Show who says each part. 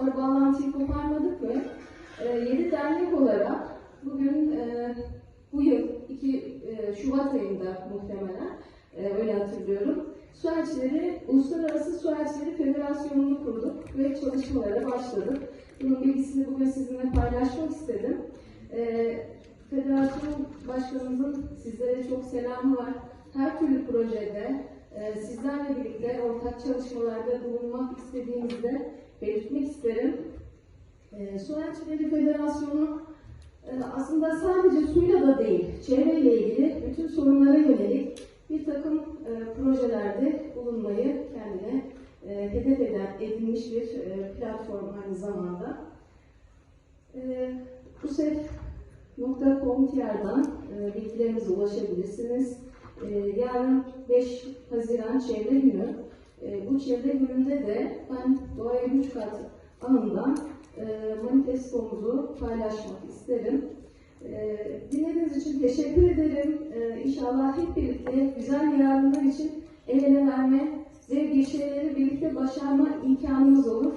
Speaker 1: sonra bağlantıyı koparmadık ve e, 7 dernek olarak bugün e, bu yıl 2 e, Şubat ayında muhtemelen e, öyle hatırlıyorum. Su Elçileri, Uluslararası Su Elçileri Federasyonu'nu kurduk ve çalışmalara başladık. Bunun bilgisini bugün sizinle paylaşmak istedim. E, Federasyon Başkanımızın sizlere çok selamı var. Her türlü projede e, sizlerle birlikte ortak çalışmalarda bulunmak istediğimizi de belirtmek isterim. E, Su Elçileri Federasyonu e, aslında sadece suyla da değil, çevreyle ilgili bütün sorunlara yönelik bir takım e, projelerde bulunmayı kendine e, hedef eden, edinmiş bir e, platform aynı zamanda. E, usef.com.tr'dan e, bilgilerinize ulaşabilirsiniz. E, yarın 5 Haziran Çevre Günü. E, bu çevre gününde de ben Doğaya Güç Kat anından e, manifestomuzu paylaşmak isterim. E, dinlediğiniz için teşekkür ederim. E, inşallah hep birlikte güzel yarınlar için el ele verme ve bir şeyleri birlikte başarma imkanımız olur.